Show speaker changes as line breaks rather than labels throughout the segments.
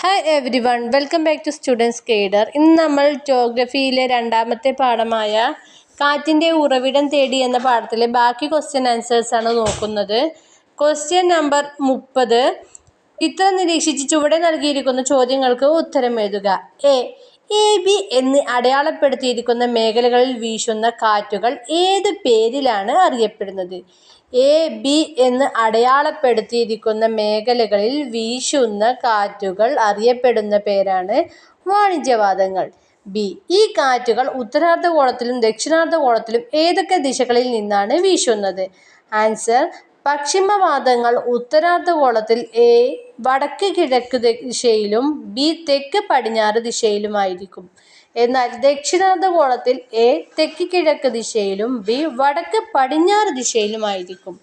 Hi everyone welcome back to students guider ഇന്ന് നമ്മൾ ജോഗ്രഫിയിലെ രണ്ടാമത്തെ പാഠമായ കാറ്റിന്റെ ഉറവിടം തേടി എന്ന പാഠത്തിലെ ബാക്കി ക്വസ്റ്റ്യൻ ആണ് നോക്കുന്നത്. ക്വസ്റ്റ്യൻ നമ്പർ മുപ്പത്. ഇത്ര നിരീക്ഷിച്ച് ചുവടെ നൽകിയിരിക്കുന്ന ചോദ്യങ്ങൾക്ക് ഉത്തരം എഴുതുക. എ. എ ബി എന്ന് അടയാളപ്പെടുത്തിയിരിക്കുന്ന മേഖലകളിൽ വീശുന്ന കാറ്റുകൾ ഏത് പേരിലാണ് അറിയപ്പെടുന്നത്? എ ബി എന്ന് അടയാളപ്പെടുത്തിയിരിക്കുന്ന മേഖലകളിൽ വീശുന്ന കാറ്റുകൾ അറിയപ്പെടുന്ന പേരാണ് വാണിജ്യവാദങ്ങൾ. ബി ഈ കാറ്റുകൾ ഉത്തരാർദ്ധഗോളത്തിലും ദക്ഷിണാർദ്ധഗോളത്തിലും ഏതൊക്കെ ദിശകളിൽ നിന്നാണ് വീശുന്നത്? ആൻസർ പശ്ചിമവാദങ്ങൾ ഉത്തരാർദ്ധഗോളത്തിൽ എ വടക്ക് കിഴക്ക് ദിശയിലും ബി തെക്ക് പടിഞ്ഞാറ് ദിശയിലുമായിരിക്കും. എന്നാൽ ദക്ഷിണാർദ്ധഗോളത്തിൽ എ തെക്ക് കിഴക്ക് ദിശയിലും ബി വടക്ക് പടിഞ്ഞാറ് ദിശയിലുമായിരിക്കും.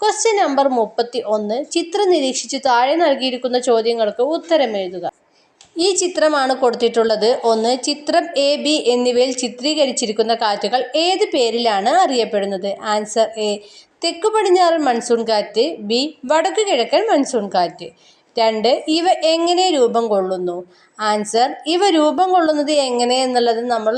ക്വസ്റ്റ്യൻ നമ്പർ മുപ്പത്തി ഒന്ന്. ചിത്രം നിരീക്ഷിച്ച് താഴെ നൽകിയിരിക്കുന്ന ചോദ്യങ്ങൾക്ക് ഉത്തരം എഴുതുക. ഈ ചിത്രമാണ് കൊടുത്തിട്ടുള്ളത്. ഒന്ന് ചിത്രം എ ബി എന്നിവയിൽ ചിത്രീകരിച്ചിരിക്കുന്ന കാറ്റുകൾ ഏത് പേരിലാണ് അറിയപ്പെടുന്നത്? ആൻസർ എ തെക്കു പടിഞ്ഞാറൻ മൺസൂൺ കാറ്റ് ബി വടക്ക് കിഴക്കൻ മൺസൂൺ കാറ്റ് രണ്ട് ഇവ എങ്ങനെ രൂപം കൊള്ളുന്നു? ആൻസർ ഇവ രൂപം കൊള്ളുന്നത് എങ്ങനെ എന്നുള്ളത് നമ്മൾ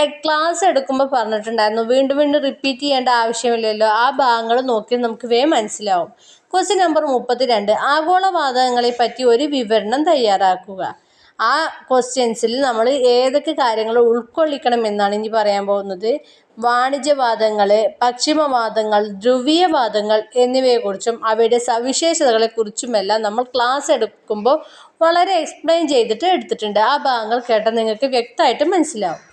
ക്ലാസ് എടുക്കുമ്പോൾ പറഞ്ഞിട്ടുണ്ടായിരുന്നു വീണ്ടും വീണ്ടും റിപ്പീറ്റ് ചെയ്യേണ്ട ആവശ്യമില്ലല്ലോ. ആ ഭാഗങ്ങൾ നോക്കി നമുക്ക് വേ മനസ്സിലാവും. ക്വസ്റ്റ്യൻ നമ്പർ മുപ്പത്തി രണ്ട് ആഗോളവാതകങ്ങളെ പറ്റി ഒരു വിവരണം തയ്യാറാക്കുക. ആ ക്വസ്റ്റ്യൻസിൽ നമ്മൾ ഏതൊക്കെ കാര്യങ്ങൾ ഉൾക്കൊള്ളിക്കണം എന്നാണ് ഇനി പറയാൻ പോകുന്നത്. വാണിജ്യവാദങ്ങൾ പശ്ചിമവാദങ്ങൾ ധ്രുവീയവാദങ്ങൾ എന്നിവയെക്കുറിച്ചും അവയുടെ സവിശേഷതകളെക്കുറിച്ചുമെല്ലാം നമ്മൾ ക്ലാസ് എടുക്കുമ്പോൾ വളരെ എക്സ്പ്ലെയിൻ ചെയ്തിട്ട് എടുത്തിട്ടുണ്ട്. ആ ഭാഗങ്ങൾ കേട്ടാൽ നിങ്ങൾക്ക് വ്യക്തമായിട്ട് മനസ്സിലാവും.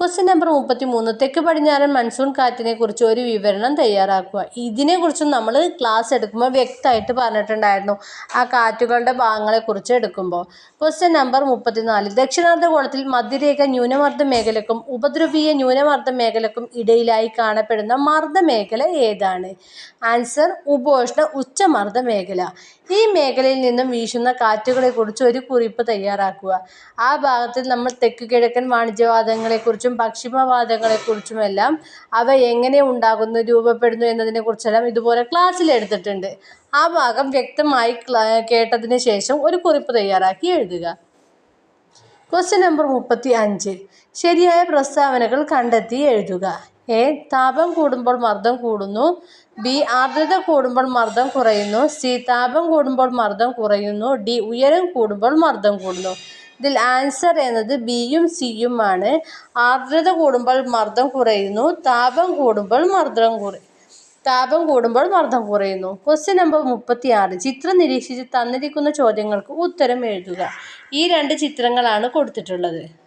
ക്വസ്റ്റ്യൻ നമ്പർ മുപ്പത്തി മൂന്ന് തെക്ക് പടിഞ്ഞാറൻ മൺസൂൺ കാറ്റിനെ കുറിച്ച് ഒരു വിവരണം തയ്യാറാക്കുക. ഇതിനെക്കുറിച്ചും നമ്മൾ ക്ലാസ് എടുക്കുമ്പോൾ വ്യക്തമായിട്ട് പറഞ്ഞിട്ടുണ്ടായിരുന്നു. ആ കാറ്റുകളുടെ ഭാഗങ്ങളെക്കുറിച്ച് എടുക്കുമ്പോൾ ക്വസ്റ്റ്യൻ നമ്പർ മുപ്പത്തിനാല്. ദക്ഷിണാർദ്ധഗോളത്തിൽ മധ്യരേഖ ന്യൂനമർദ്ദ മേഖലക്കും ഉപദ്രവീയ ന്യൂനമർദ്ദ മേഖലക്കും ഇടയിലായി കാണപ്പെടുന്ന മർദ്ദമേഖല ഏതാണ്? ആൻസർ ഉപോഷ്ണ ഉച്ചമർദ്ദ മേഖല. ഈ മേഖലയിൽ നിന്നും വീശുന്ന കാറ്റുകളെക്കുറിച്ച് ഒരു കുറിപ്പ് തയ്യാറാക്കുക. ആ ഭാഗത്തിൽ നമ്മൾ തെക്ക് കിഴക്കൻ വാണിജ്യവാദങ്ങളെക്കുറിച്ചും പശ്ചിമവാദങ്ങളെക്കുറിച്ചുമെല്ലാം അവ എങ്ങനെ ഉണ്ടാകുന്നു രൂപപ്പെടുന്നു എന്നതിനെക്കുറിച്ചെല്ലാം ഇതുപോലെ ക്ലാസ്സിൽ എടുത്തിട്ടുണ്ട്. ആ ഭാഗം വ്യക്തമായി കേട്ടതിന് ശേഷം ഒരു കുറിപ്പ് തയ്യാറാക്കി എഴുതുക. ക്വസ്റ്റ്യൻ നമ്പർ മുപ്പത്തി അഞ്ച് ശരിയായ പ്രസ്താവനകൾ കണ്ടെത്തി എഴുതുക. എ. താപം കൂടുമ്പോൾ മർദ്ദം കൂടുന്നു. ബി. ആർദ്രത കൂടുമ്പോൾ മർദ്ദം കുറയുന്നു. സി. താപം കൂടുമ്പോൾ മർദ്ദം കുറയുന്നു. ഡി. ഉയരം കൂടുമ്പോൾ മർദ്ദം കൂടുന്നു. ഇതിൽ ആൻസർ എന്നത് ബിയും സിയും ആണ്. ആർദ്രത കൂടുമ്പോൾ മർദ്ദം കുറയുന്നു. താപം കൂടുമ്പോൾ മർദ്ദം കുറയും താപം കൂടുമ്പോൾ മർദ്ദം കുറയുന്നു. ക്വസ്റ്റ്യൻ നമ്പർ മുപ്പത്തി ആറ് ചിത്രം നിരീക്ഷിച്ച് തന്നിരിക്കുന്ന ചോദ്യങ്ങൾക്ക് ഉത്തരം എഴുതുക. ഈ രണ്ട് ചിത്രങ്ങളാണ് കൊടുത്തിട്ടുള്ളത്.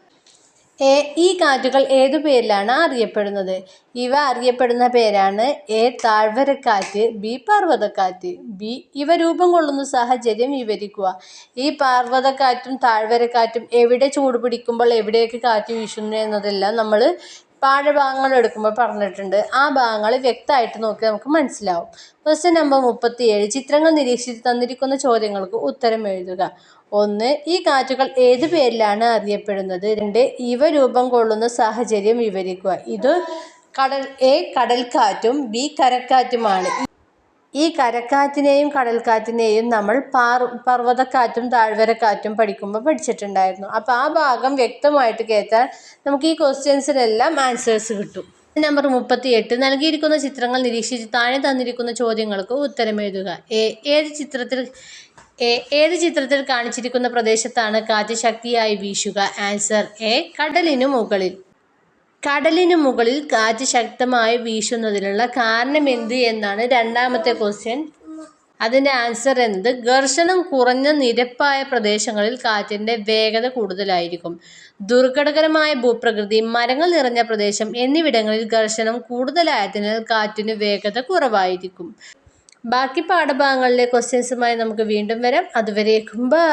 ഈ കാറ്റുകൾ ഏതു പേരിലാണ് അറിയപ്പെടുന്നത്? ഇവ അറിയപ്പെടുന്ന പേരാണ് എ താഴ്വരക്കാറ്റ് ബി പർവതക്കാറ്റ്. ബി ഇവ രൂപം കൊള്ളുന്ന സാഹചര്യം വിവരിക്കുക. ഈ പർവതക്കാറ്റും താഴ്വരക്കാറ്റും എവിടെ ചൂട് പിടിക്കുമ്പോൾ എവിടേക്ക് കാറ്റ് വീശുന്നു എന്നതെല്ലാം നമ്മൾ പാഠഭാഗങ്ങൾ എടുക്കുമ്പോൾ പറഞ്ഞിട്ടുണ്ട്. ആ ഭാഗങ്ങൾ വ്യക്തമായിട്ട് നോക്കി നമുക്ക് മനസ്സിലാവും. ക്വസ്റ്റ്യൻ നമ്പർ മുപ്പത്തിയേഴ്. ചിത്രങ്ങൾ നിരീക്ഷിച്ച് തന്നിരിക്കുന്ന ചോദ്യങ്ങൾക്ക് ഉത്തരം എഴുതുക. ഒന്ന് ഈ കാറ്റുകൾ ഏത് പേരിലാണ് അറിയപ്പെടുന്നത്? രണ്ട് ഇവ രൂപം കൊള്ളുന്ന സാഹചര്യം വിവരിക്കുക. ഇത് കടൽ എ കടൽക്കാറ്റും ബി കരക്കാറ്റുമാണ്. ഈ കരക്കാറ്റിനെയും കടൽക്കാറ്റിനെയും നമ്മൾ പാർ പർവതക്കാറ്റും താഴ്വരക്കാറ്റും പഠിക്കുമ്പോൾ പഠിച്ചിട്ടുണ്ടായിരുന്നു. അപ്പോൾ ആ ഭാഗം വ്യക്തമായിട്ട് കേട്ടാൽ നമുക്ക് ഈ ക്വസ്റ്റ്യൻസിനെല്ലാം ആൻസേഴ്സ് കിട്ടും. നമ്പർ മുപ്പത്തി എട്ട് നൽകിയിരിക്കുന്ന ചിത്രങ്ങൾ നിരീക്ഷിച്ച് താഴെ തന്നിരിക്കുന്ന ചോദ്യങ്ങൾക്ക് ഉത്തരം എഴുതുക. ഏത് ചിത്രത്തിൽ ഏത് ചിത്രത്തിൽ കാണിച്ചിരിക്കുന്ന പ്രദേശത്താണ് കാറ്റ് ശക്തിയായി വീശുക? ആൻസർ എ കടലിനു മുകളിൽ. കടലിനു മുകളിൽ കാറ്റ് ശക്തമായി വീശുന്നതിനുള്ള കാരണം എന്ത് എന്നാണ് രണ്ടാമത്തെ ക്വസ്റ്റ്യൻ അതിന്റെ ആൻസർ എന്നത് ഘർഷണം കുറഞ്ഞ നിരപ്പായ പ്രദേശങ്ങളിൽ കാറ്റിന്റെ വേഗത കൂടുതലായിരിക്കും. ദുർഘടകരമായ ഭൂപ്രകൃതി മരങ്ങൾ നിറഞ്ഞ പ്രദേശം എന്നിവിടങ്ങളിൽ ഘർഷണം കൂടുതലായതിനാൽ കാറ്റിന് വേഗത കുറവായിരിക്കും. ബാക്കി പാഠഭാഗങ്ങളിലെ ക്വസ്റ്റ്യൻസുമായി നമുക്ക് വീണ്ടും വരാം. അതുവരേക്കും ബൈ